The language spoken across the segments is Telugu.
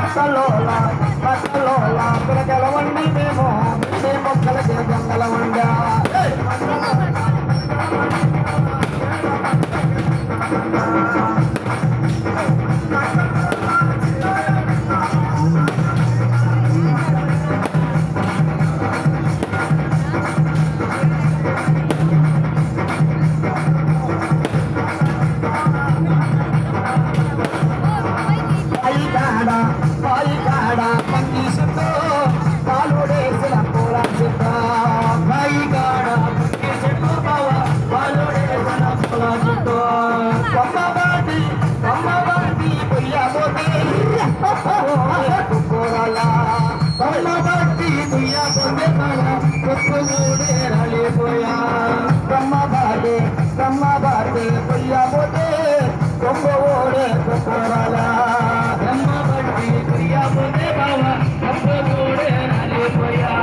పట్టలోల పట్టలోల పిలకల వండి మేము మీ మొక్కలకి గంగల వండా சம்மா பார்த்து கொய்யா போட்டு ரொம்ப ஓடு போறாளா சம்மா பார்த்து கொய்யா போட்டு பாவா ரொம்ப ஓடு நாளே போயா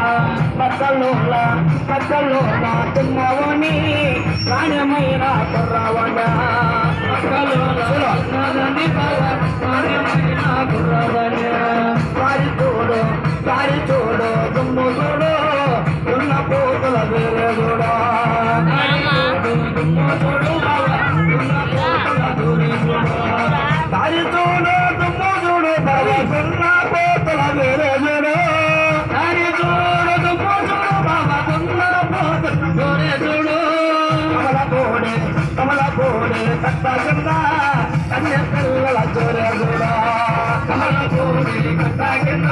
பத்தலோலா பத்தலோலா தின்னவோ நீ ராணமைனா சொல்றவனா பத்தலோலா நானே பாவா కట్ట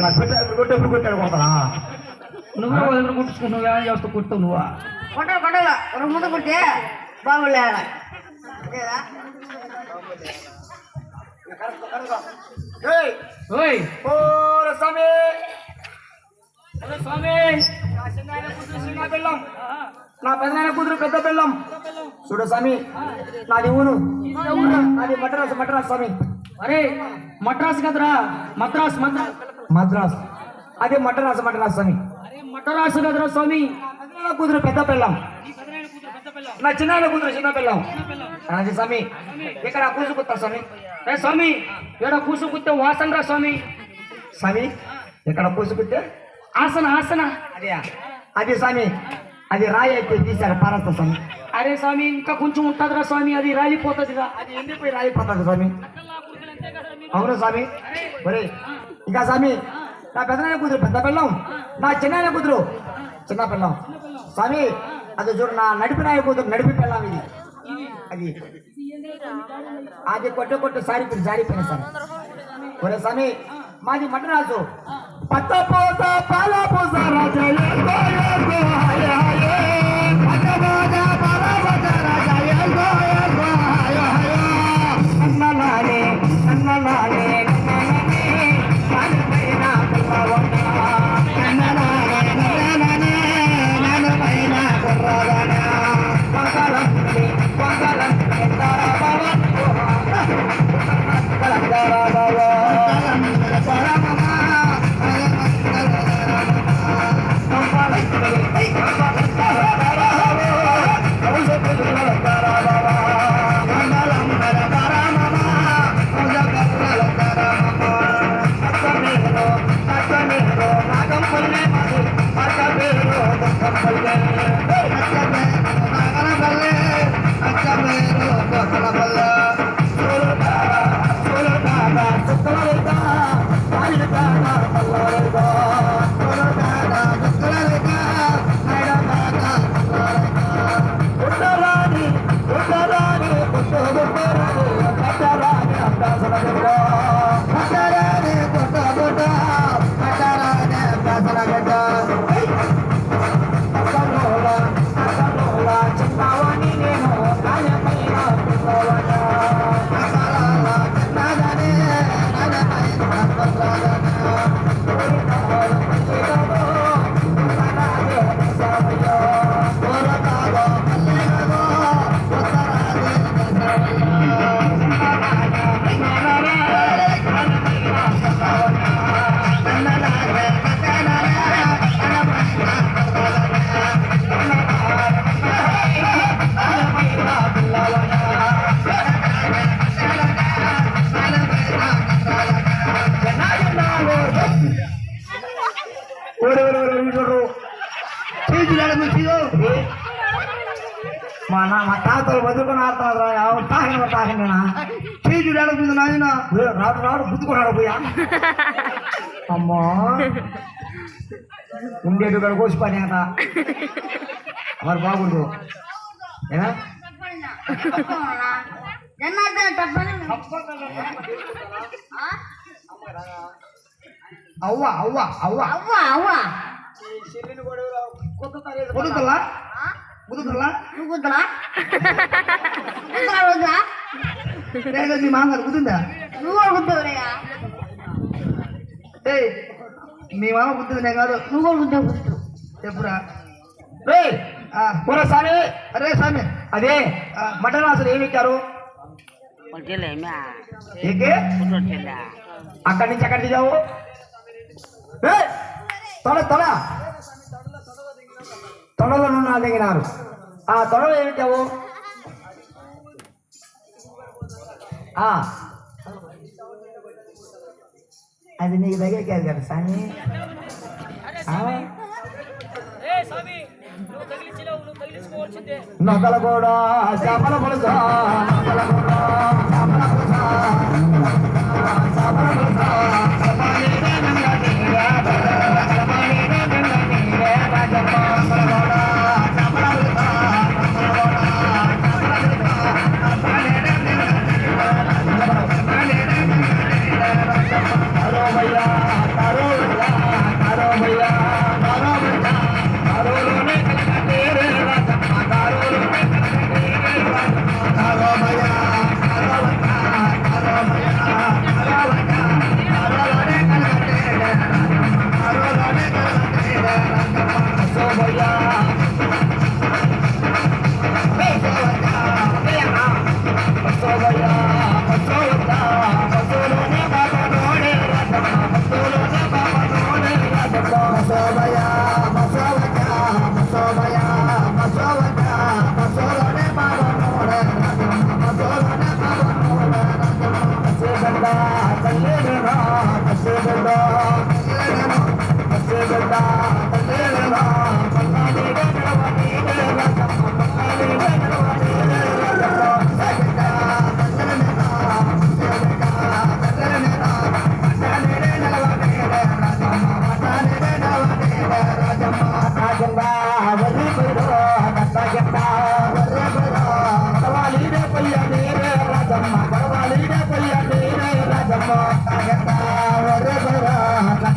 నాకు పెట్ట కొట్టే ఎప్పుడు కొట్టాడు పోతానా నువ్వు కుట్టుకుని నువ్వు ఏం చేస్తావు కుట్టు నువ్వా. కొట్టాలి కొట్టాలి రెండు ముట్ట కొట్టే. ఓయ్ ఓర అదే స్వామి నా చిన్నాయన కూతురు చిన్న పిల్లం నా పెద్దనాయన కూతురు పెద్ద పిల్లం చూడు స్వామి నాది ఊరు. నాది మద్రాసు మద్రాసు స్వామి. అరే మద్రాస్ కదరా? మద్రాస్ మద్రాస్. మద్రాస్. అదే మద్రాసు మద్రాసు స్వామి. అరే మద్రాసు కదరా స్వామి. కూతురు పెద్ద పిల్లం నా చిన్నాయన కూతురు చిన్న పిల్లం అది స్వామి ఇక్కడ కూసుకుత్తా స్వామి. ఏ స్వామి ఏడ కూసుకుత్తే వాసన రా స్వామి. స్వామి ఇక్కడ కూసుకుత్తే ఆసన ఆసన. అదే అది స్వామి అది రాయి అయితే తీశారు పారస్తా స్వామి. అరే స్వామి ఇంకా కొంచెం ఉంటుందిరా స్వామి అది రాలిపోతుందిరా. అది ఎండిపోయి రాయిపోతుంది స్వామి. అవును స్వామి. ఒరే ఇంకా స్వామి నా పెద్దనాయన కూతురు పెద్ద పిల్లం నా చిన్నాయన కూతురు చిన్న పిల్లం స్వామి అది చూడు నా నడిపినాయ కూతురు నడిపి పిల్లం ఇది. అది. అది కొట్టు కొట్టు సారిపోయింది సారిపోయిన స్వామి. ఒరే స్వామి మాది మటరాజు పత్త పోత పాల పూస రాజా Ha, ha, ha. మా తాతలు బతుకుని ఆడుతున్నారు ఎవరు తాగిన తాగినా చేతి అడుగుతుంది నాయన రాడు రాడు గుద్దుకున్నాడు పోయా అమ్మా ఉండేది ఇక్కడ కోసి పని అంట మరి బాగుండు ఏనా అవ్వ అవ్వ అవ్వ అవ్వ అవ్వ కుదుతులా కుదుతులా నువ్వు కుదరా వద్దా లేదా మీ మామగారు కుదుందా నువ్వు కుద్దవురయ్యా ఏయ్ మీ మామ కుదుందే కాదు నువ్వు కుద్ద కుద్దు చెప్పురా రేయ్, ఆ, పోరా స్వామి అరే స్వామి అదే మటన్ అసలు ఏమి ఇచ్చారు ఏకే అక్కడి నుంచి ఎక్కడికి దిగావు తొడ తొడ తొడలో నున్న దిగినారు ఆ తొడలో ఏమి ఇచ్చావు ఆ. అది నీకు దగ్గరికి కదా స్వామి ఆ? నొక్కల కూడా చేపల పులుసా కూడా చేపల పులుసా. చేపల పులుసా. Kasebada, Kasebada, Kasebada, Kasebada.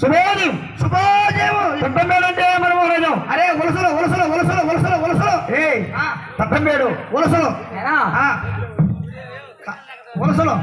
శుభోదయం శుభోదయము తప్పంబేడంటే మనం రోజు? అరే వలసలు వలసలు వలసలు వలసలు వలసలు. ఏ ఆ, వలసలు.